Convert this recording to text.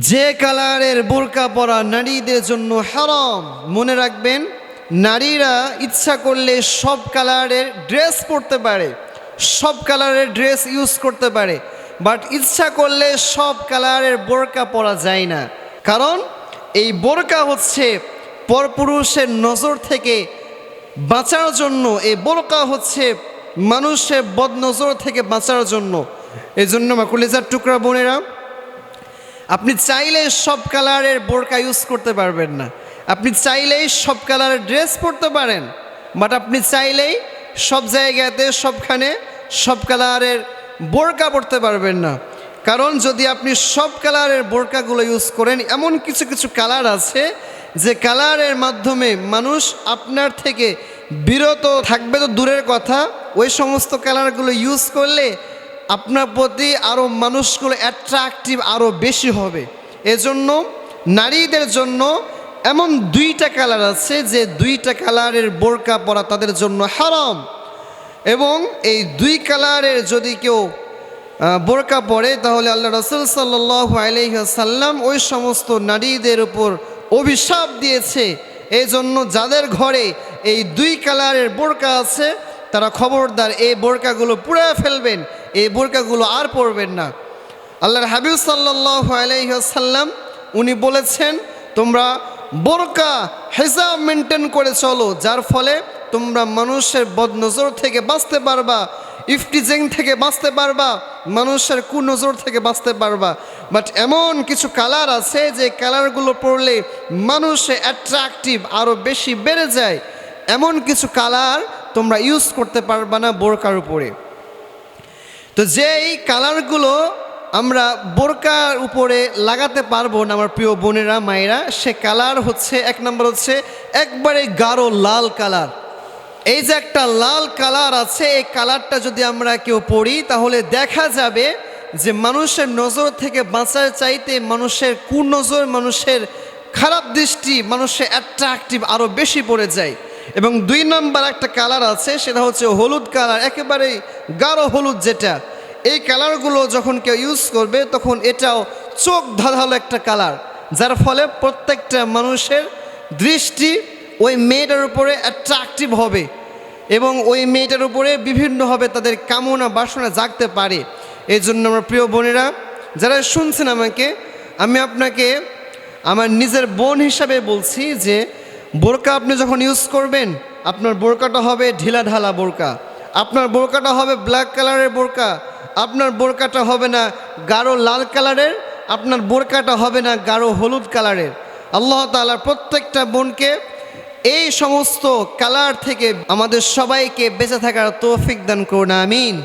যে কালারের বোরকা পরা নারীদের জন্য হারাম। মনে রাখবেন, নারীরা ইচ্ছা করলে সব কালারের ড্রেস পরতে পারে, সব কালারের ড্রেস ইউজ করতে পারে, বাট ইচ্ছা করলে সব কালারের বোরকা পরা যায় না। কারণ, এই বোরকা হচ্ছে পরপুরুষের নজর থেকে বাঁচার জন্য, এই বোরকা হচ্ছে মানুষের বদনজর থেকে বাঁচার জন্য। এই জন্য মাকুলিজার টুকরা বোনেরা আপনি চাইলে সব কালারের বোরকা ইউজ করতে পারবেন না। আপনি চাইলেই সব কালারের ড্রেস পরতে পারেন বাট আপনি চাইলেই সব জায়গাতে, সবখানে সব কালারের বোরকা পরতে পারবেন না। কারণ যদি আপনি সব কালারের বোরকাগুলো ইউজ করেন, এমন কিছু কিছু কালার আছে যে কালারের মাধ্যমে মানুষ আপনার থেকে বিরত থাকবে। তো দূরের কথা, ওই সমস্ত কালারগুলো ইউজ করলে আপনার প্রতি আরও মানুষগুলো অ্যাট্রাকটিভ আরও বেশি হবে। এজন্য নারীদের জন্য এমন দুইটা কালার আছে যে দুইটা কালারের বোরকা পরা তাদের জন্য হারাম। এবং এই দুই কালারের যদি কেউ বোরকা পরে, তাহলে আল্লাহ রসুল সাল্লাহ ওই সমস্ত নারীদের উপর অভিশাপ দিয়েছে। এই জন্য যাদের ঘরে এই দুই কালারের বোরকা আছে, তারা খবরদার এই বোরকাগুলো পুড়ে ফেলবেন। এই বোরকাগুলো আর পরবেন না। আল্লাহর হাবিব সাল্লাহ আলাইসাল্লাম উনি বলেছেন, তোমরা বোরকা, হেজাব মেনটেন করে চলো, যার ফলে তোমরা মানুষের বদনজর থেকে বাঁচতে পারবা, ইফটিজেং থেকে বাঁচতে পারবা, মানুষের কুনজর থেকে বাঁচতে পারবা। বাট এমন কিছু কালার আছে, যে কালারগুলো পরলে মানুষে অ্যাট্রাকটিভ আরও বেশি বেড়ে যায়। এমন কিছু কালার তোমরা ইউজ করতে পারবা না বোরকার উপরে। তো যেই কালারগুলো আমরা বোরকার উপরে লাগাতে পারব না আমার প্রিয় বোনেরা, মায়েরা, সে কালার হচ্ছে, এক নম্বর হচ্ছে একবারে গাঢ় লাল কালার। এই যে একটা লাল কালার আছে, এই কালারটা যদি আমরা কেউ পড়ি তাহলে দেখা যাবে যে মানুষের নজর থেকে বাঁচার চাইতে মানুষের কুনজর, মানুষের খারাপ দৃষ্টি মানুষের অ্যাট্রাকটিভ আরও বেশি পড়ে যায়। এবং দুই নম্বর একটা কালার আছে, সেটা হচ্ছে হলুদ কালার, একেবারেই গাঢ় হলুদ যেটা। এই কালারগুলো যখন কেউ ইউজ করবে, তখন এটাও চোখ ধাঁধালো একটা কালার। যার ফলে প্রত্যেকটা মানুষের দৃষ্টি ওই মেয়েটার উপরে অ্যাট্রাকটিভ হবে এবং ওই মেয়েটার উপরে বিভিন্নভাবে তাদের কামনা, বাসনা জাগতে পারে। এই জন্য আমার প্রিয় বোনেরা, যারা শুনছেন আমাকে, আমি আপনাকে আমার নিজের বোন হিসাবে বলছি যে, বোরকা আপনি যখন ইউজ করবেন, আপনার বোরকাটা হবে ঢিলা ঢালা বোরকা। আপনার বোরকাটা হবে ব্ল্যাক কালারের বোরকা। আপনার বোরকাটা হবে না গাঢ় লাল কালারের, আপনার বোরকাটা হবে না গাঢ় হলুদ কালারের। আল্লাহ তালার প্রত্যেকটা বোনকে এই সমস্ত কালার থেকে আমাদের সবাইকে বেঁচে থাকার তৌফিক দান করুন, আমিন।